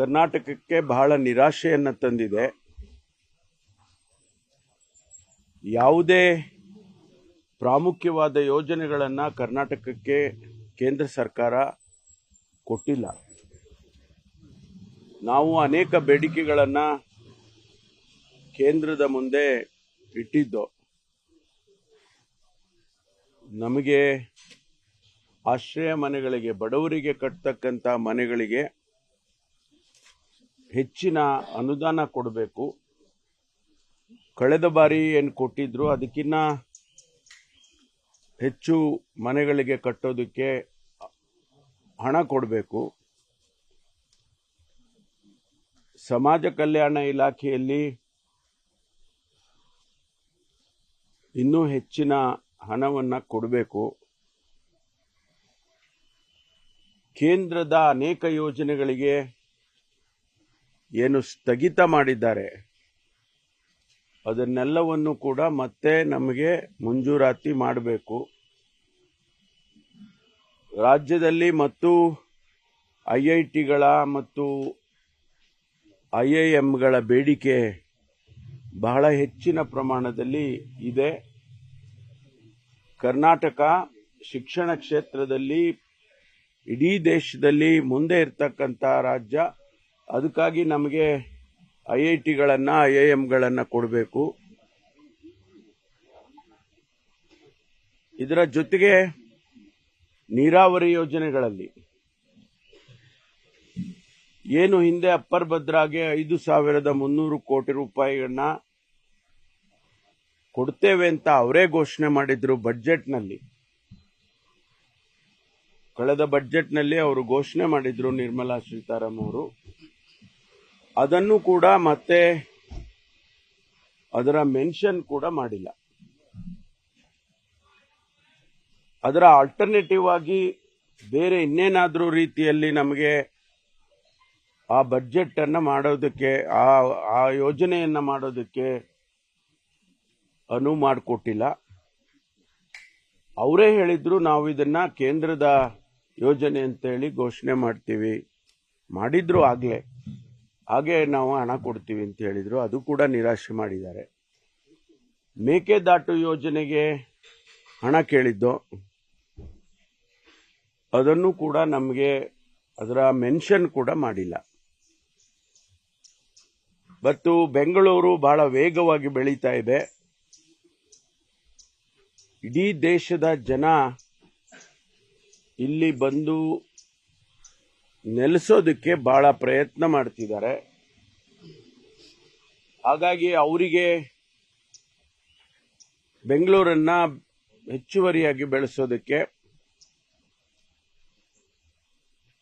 ಕರ್ನಾಟಕಕ್ಕೆ ಬಹಳ ನಿರಾಶೆಯನ್ನು ತಂದಿದೆ. ಯಾವುದೇ ಪ್ರಾಮುಖ್ಯವಾದ ಯೋಜನೆಗಳನ್ನು ಕರ್ನಾಟಕಕ್ಕೆ ಕೇಂದ್ರ ಸರ್ಕಾರ ಕೊಟ್ಟಿಲ್ಲ. ನಾವು ಅನೇಕ ಬೇಡಿಕೆಗಳನ್ನು ಕೇಂದ್ರದ ಮುಂದೆ ಇಟ್ಟಿದ್ದು, ನಮಗೆ ಆಶ್ರಯ ಮನೆಗಳಿಗೆ, ಬಡವರಿಗೆ ಕಟ್ತಕ್ಕಂಥ ಮನೆಗಳಿಗೆ ಹೆಚ್ಚಿನ ಅನುದಾನ ಕೊಡಬೇಕು. ಕಳೆದ ಬಾರಿ ಏನು ಕೊಟ್ಟಿದ್ರು, ಅದಕ್ಕಿನ್ನ ಹೆಚ್ಚು ಮನೆಗಳಿಗೆ ಕಟ್ಟೋದಕ್ಕೆ ಹಣ ಕೊಡಬೇಕು. ಸಮಾಜ ಕಲ್ಯಾಣ ಇಲಾಖೆಯಲ್ಲಿ ಇನ್ನೂ ಹೆಚ್ಚಿನ ಹಣವನ್ನು ಕೊಡಬೇಕು. ಕೇಂದ್ರದ ಅನೇಕ ಯೋಜನೆಗಳಿಗೆ ಏನು ಸ್ಥಗಿತ ಮಾಡಿದ್ದಾರೆ. ಅದನ್ನೆಲ್ಲವನ್ನು ಕೂಡ ಮತ್ತೆ ನಮಗೆ ಮಂಜೂರಾತಿ ಮಾಡಬೇಕು. ರಾಜ್ಯದಲ್ಲಿ ಮತ್ತು ಐ ಐ ಟಿಗಳ ಮತ್ತು ಐ ಐ ಎಂಗಳ ಬೇಡಿಕೆ ಬಹಳ ಹೆಚ್ಚಿನ ಪ್ರಮಾಣದಲ್ಲಿ ಇದೆ. ಕರ್ನಾಟಕ ಶಿಕ್ಷಣ ಕ್ಷೇತ್ರದಲ್ಲಿ ಇಡೀ ದೇಶದಲ್ಲಿ ಮುಂದೆ ಇರ್ತಕ್ಕಂಥ ರಾಜ್ಯ ಅದಕ್ಕಾಗಿ ನಮಗೆ ಐ ಐ ಟಿಗಳನ್ನು, ಐ ಐ ಎಂಗಳನ್ನು ಕೊಡಬೇಕು. ಇದರ ಜೊತೆಗೆ ನೀರಾವರಿ ಯೋಜನೆಗಳಲ್ಲಿ. ಏನು ಹಿಂದೆ ಅಪ್ಪರ್ ಭದ್ರಾಗೆ ಐದು ಸಾವಿರದ ಮುನ್ನೂರು ಕೋಟಿ ರೂಪಾಯಿಗಳನ್ನ ಕೊಡ್ತೇವೆ ಅಂತ ಅವರೇ ಘೋಷಣೆ ಮಾಡಿದ್ರು ಬಡ್ಜೆಟ್ನಲ್ಲಿ ಕಳೆದ ಬಜೆಟ್ನಲ್ಲಿ ಅವರು ಘೋಷಣೆ ಮಾಡಿದ್ರು ನಿರ್ಮಲಾ ಸೀತಾರಾಮ್ ಅವರು. ಅದನ್ನು ಕೂಡ ಮತ್ತೆ ಅದರ ಮೆನ್ಷನ್ ಕೂಡ ಮಾಡಿಲ್ಲ. ಅದರ ಆಲ್ಟರ್ನೇಟಿವ್ ಆಗಿ ಬೇರೆ ಇನ್ನೇನಾದರೂ ರೀತಿಯಲ್ಲಿ ನಮಗೆ ಆ ಬಡ್ಜೆಟ್ ಅನ್ನ ಮಾಡೋದಕ್ಕೆ, ಆ ಆ ಯೋಜನೆಯನ್ನ ಮಾಡೋದಕ್ಕೆ ಅನುವು ಮಾಡಿಕೊಟ್ಟಿಲ್ಲ. ಅವರೇ ಹೇಳಿದ್ರು ನಾವು ಇದನ್ನ ಕೇಂದ್ರದ ಯೋಜನೆ ಅಂತ ಹೇಳಿ ಘೋಷಣೆ ಮಾಡ್ತೀವಿ. ಮಾಡಿದ್ರು ಆಗ್ಲೇ. ಹಾಗೆ ನಾವು ಹಣ ಕೊಡ್ತೀವಿ ಅಂತ ಹೇಳಿದರು, ಅದು ಕೂಡ ನಿರಾಶೆ ಮಾಡಿದ್ದಾರೆ. ಮೇಕೆದಾಟು ಯೋಜನೆಗೆ ಹಣ ಕೇಳಿದ್ದು, ಅದನ್ನು ಕೂಡ ನಮಗೆ ಅದರ ಮೆನ್ಷನ್ ಕೂಡ ಮಾಡಿಲ್ಲ. ಮತ್ತು ಬೆಂಗಳೂರು ಬಹಳ ವೇಗವಾಗಿ ಬೆಳೀತಾ ಇದೆ. ಇಡೀ ದೇಶದ ಜನ ಇಲ್ಲಿ ಬಂದು ನೆಲೆಸೋದಕ್ಕೆ ಬಹಳ ಪ್ರಯತ್ನ ಮಾಡ್ತಿದ್ದಾರೆ. ಹಾಗಾಗಿ ಅವರಿಗೆ ಬೆಂಗಳೂರನ್ನ ಹೆಚ್ಚುವರಿಯಾಗಿ ಬೆಳೆಸೋದಕ್ಕೆ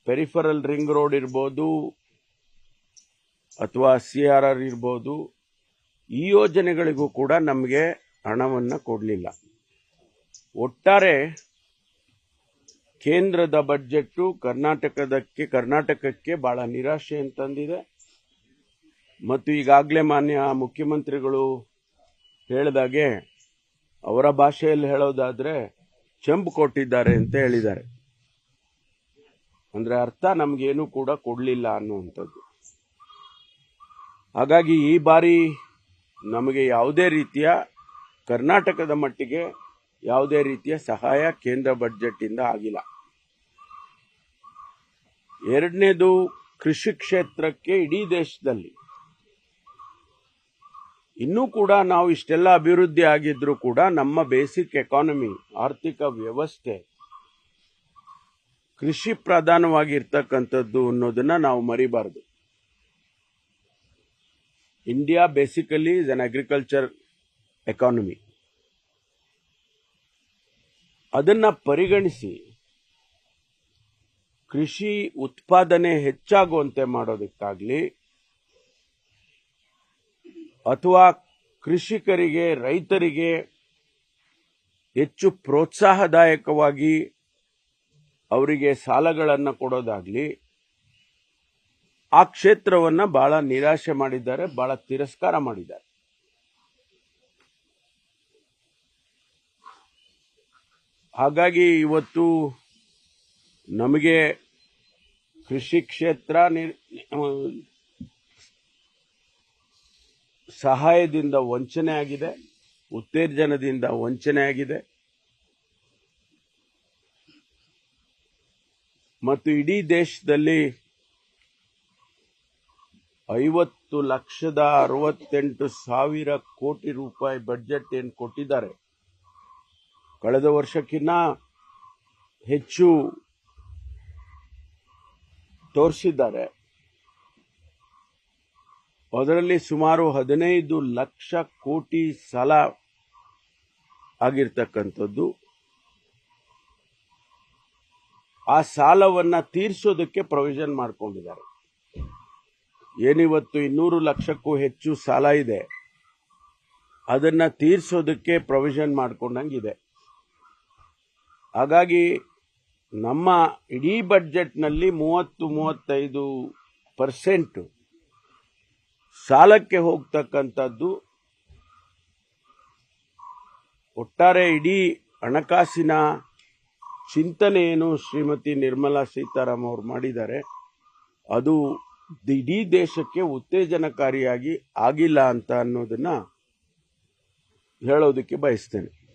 ಪೆರಿಫರಲ್ ರಿಂಗ್ ರೋಡ್ ಇರ್ಬೋದು ಅಥವಾ ಸಿ ಆರ್ ಆರ್ ಇರ್ಬೋದು ಈ ಯೋಜನೆಗಳಿಗೂ ಕೂಡ ನಮಗೆ ಹಣವನ್ನು ಕೊಡಲಿಲ್ಲ. ಒಟ್ಟಾರೆ ಕೇಂದ್ರದ ಬಜೆಟ್ಟು ಕರ್ನಾಟಕದಕ್ಕೆ, ಕರ್ನಾಟಕಕ್ಕೆ ಬಹಳ ನಿರಾಶೆ ತಂದಿದೆ ಮತ್ತು ಈಗಾಗಲೇ ಮಾನ್ಯ ಮುಖ್ಯಮಂತ್ರಿಗಳು ಹೇಳಿದಾಗೆ, ಅವರ ಭಾಷೆಯಲ್ಲಿ ಹೇಳೋದಾದರೆ ಚೆಂಬು ಕೊಟ್ಟಿದ್ದಾರೆ ಅಂತ ಹೇಳಿದ್ದಾರೆ. ಅಂದರೆ ಅರ್ಥ ನಮಗೇನು ಕೂಡ ಕೊಡಲಿಲ್ಲ ಅನ್ನುವಂಥದ್ದು. ಹಾಗಾಗಿ ಈ ಬಾರಿ ನಮಗೆ ಯಾವುದೇ ರೀತಿಯ ಕರ್ನಾಟಕದ ಮಟ್ಟಿಗೆ ಯಾವುದೇ ರೀತಿಯ ಸಹಾಯ ಕೇಂದ್ರ ಬಜೆಟ್ ಇಂದ ಆಗಿಲ್ಲ. ಎರಡನೇದು ಕೃಷಿ ಕ್ಷೇತ್ರಕ್ಕೆ ಇಡೀ ದೇಶದಲ್ಲಿ. ಇನ್ನೂ ಕೂಡ ನಾವು ಇಷ್ಟೆಲ್ಲ ಅಭಿವೃದ್ಧಿ ಆಗಿದ್ರೂ ಕೂಡ ನಮ್ಮ ಬೇಸಿಕ್ ಎಕಾನಮಿ, ಆರ್ಥಿಕ ವ್ಯವಸ್ಥೆ ಕೃಷಿ ಪ್ರಧಾನವಾಗಿರ್ತಕ್ಕಂಥದ್ದು ಅನ್ನೋದನ್ನ ನಾವು ಮರಿಬಾರದು. India basically is an agriculture economy. ಅದನ್ನ ಪರಿಗಣಿಸಿ. ಕೃಷಿ ಉತ್ಪಾದನೆ ಹೆಚ್ಚಾಗುವಂತೆ ಮಾಡೋದಕ್ಕಾಗ್ಲಿ, ಅಥವಾ ಕೃಷಿಕರಿಗೆ, ರೈತರಿಗೆ ಹೆಚ್ಚು ಪ್ರೋತ್ಸಾಹದಾಯಕವಾಗಿ ಅವರಿಗೆ ಸಾಲಗಳನ್ನು ಕೊಡೋದಾಗ್ಲಿ, ಆ ಕ್ಷೇತ್ರವನ್ನು ಬಹಳ ನಿರಾಶೆ ಮಾಡಿದ್ದಾರೆ ಬಹಳ ತಿರಸ್ಕಾರ ಮಾಡಿದ್ದಾರೆ. ಹಾಗಾಗಿ ಇವತ್ತು ನಮಗೆ ಕೃಷಿ ಕ್ಷೇತ್ರ ಸಹಾಯದಿಂದ ವಂಚನೆ ಆಗಿದೆ, ಉತ್ತೇಜನದಿಂದ ವಂಚನೆ ಆಗಿದೆ. ಮತ್ತು ಇಡೀ ದೇಶದಲ್ಲಿ ಐವತ್ತು ಲಕ್ಷದ ಅರವತ್ತೆಂಟು ಸಾವಿರ ಕೋಟಿ ರೂಪಾಯಿ ಬಜೆಟ್ ಏನು ಕೊಟ್ಟಿದ್ದಾರೆ. ಕಳೆದ ವರ್ಷಕ್ಕಿಂತ ಹೆಚ್ಚು ತೋರಿಸಿದ್ದಾರೆ. ಅದರಲ್ಲಿ ಸುಮಾರು ಹದಿನೈದು ಲಕ್ಷ ಕೋಟಿ ಸಾಲ ಆಗಿರ್ತಕ್ಕಂಥದ್ದು. ಆ ಸಾಲವನ್ನ ತೀರಿಸೋದಕ್ಕೆ ಪ್ರೊವಿಷನ್ ಮಾಡ್ಕೊಂಡಿದ್ದಾರೆ. ಏನಿವತ್ತು ಇನ್ನೂರು ಲಕ್ಷಕ್ಕೂ ಹೆಚ್ಚು ಸಾಲ ಇದೆ. ಅದನ್ನ ತೀರಿಸೋದಕ್ಕೆ ಪ್ರೊವಿಷನ್ ಮಾಡ್ಕೊಂಡಂಗಿದೆ. ಹಾಗಾಗಿ ನಮ್ಮ ಇಡೀ ಬಡ್ಜೆಟ್ನಲ್ಲಿ ಮೂವತ್ತು, ಮೂವತ್ತೈದು ಪರ್ಸೆಂಟ್ ಸಾಲಕ್ಕೆ ಹೋಗ್ತಕ್ಕಂಥದ್ದು ಒಟ್ಟಾರೆ ಇಡೀ ಹಣಕಾಸಿನ ಚಿಂತನೆ ಏನು ಶ್ರೀಮತಿ ನಿರ್ಮಲಾ ಸೀತಾರಾಮ್ ಅವರು ಮಾಡಿದ್ದಾರೆ. ಅದು ಇಡೀ ದೇಶಕ್ಕೆ ಉತ್ತೇಜನಕಾರಿಯಾಗಿ ಆಗಿಲ್ಲ ಅಂತ ಅನ್ನೋದನ್ನು ಹೇಳೋದಕ್ಕೆ ಬಯಸ್ತೇನೆ.